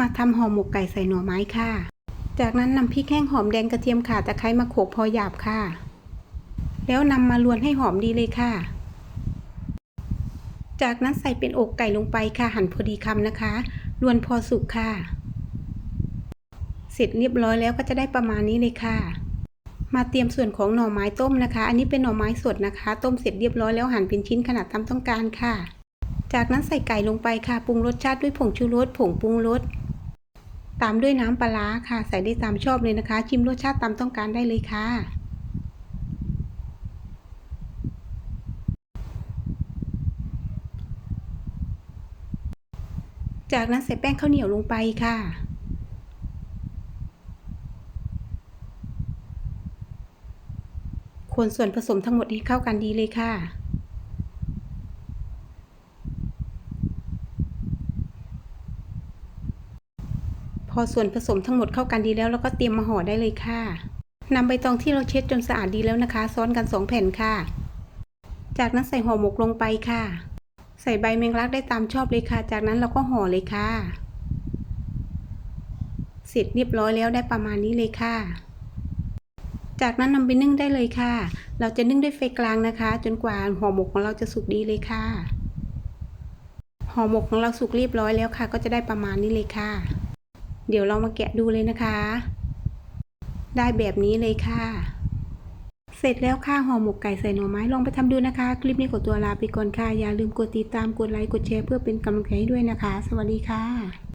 มาทำห่อหมกไก่ใส่หน่อไม้ค่ะ จากนั้นนำพริกแห้งหอมแดงกระเทียมข่าตะไคร้มาโขลกพอหยาบค่ะ แล้วนำมาลวนให้หอมดีเลยค่ะ จากนั้นใส่เป็นอกไก่ลงไปค่ะหั่นพอดีคำนะคะ ลวนพอสุกค่ะ เสร็จเรียบร้อยแล้วก็จะได้ประมาณนี้เลยค่ะ มาเตรียมส่วนของหน่อไม้ต้มนะคะ อันนี้เป็นหน่อไม้สดนะคะ ต้มเสร็จเรียบร้อยแล้วหั่นเป็นชิ้นขนาดตามต้องการค่ะ จากนั้นใส่ไก่ลงไปค่ะ ปรุงรสชาติด้วยผงชูรส ผงปรุงรส ตามด้วยน้ำปลาค่ะ ใส่ได้ตามชอบเลยนะคะ ชิมรสชาติตามต้องการได้เลยค่ะ จากนั้นใส่แป้งข้าวเหนียวลงไปค่ะคนส่วนผสมทั้งหมดให้เข้ากันดีเลยค่ะ อส่วนผสมทั้งหมดเข้ากันดีแล้วเราก็เตรียมมาห่อได้เลยค่ะนำใบตองที่เราเช็ดจนสะอาดดีแล้วนะคะ ซ้อนกันสองแผ่นค่ะ จากนั้นใส่ห่อหมกลงไปค่ะ ใส่ใบแมงลักได้ตามชอบเลยค่ะ จากนั้นเราก็ห่อเลยค่ะ เสร็จเรียบร้อยแล้วได้ประมาณนี้เลยค่ะ จากนั้นนำไปนึ่งได้เลยค่ะ เราจะนึ่งด้วยไฟกลางนะคะ จนกว่าห่อหมกของเราจะสุกดีเลยค่ะห่อหมกของเราสุกเรียบร้อยแล้วค่ะ ก็จะได้ประมาณนี้เลยค่ะ เดี๋ยวเรามาแกะดูเลยนะคะ ได้แบบนี้เลยค่ะ เสร็จแล้วค่ะห่อหมกไก่ใส่หน่อไม้ลองไปทำดูนะคะ คลิปนี้ขอตัวลาไปก่อนค่ะ อย่าลืมกดติดตามกดไลค์กดแชร์เพื่อเป็นกำลังใจให้ด้วยนะคะ สวัสดีค่ะ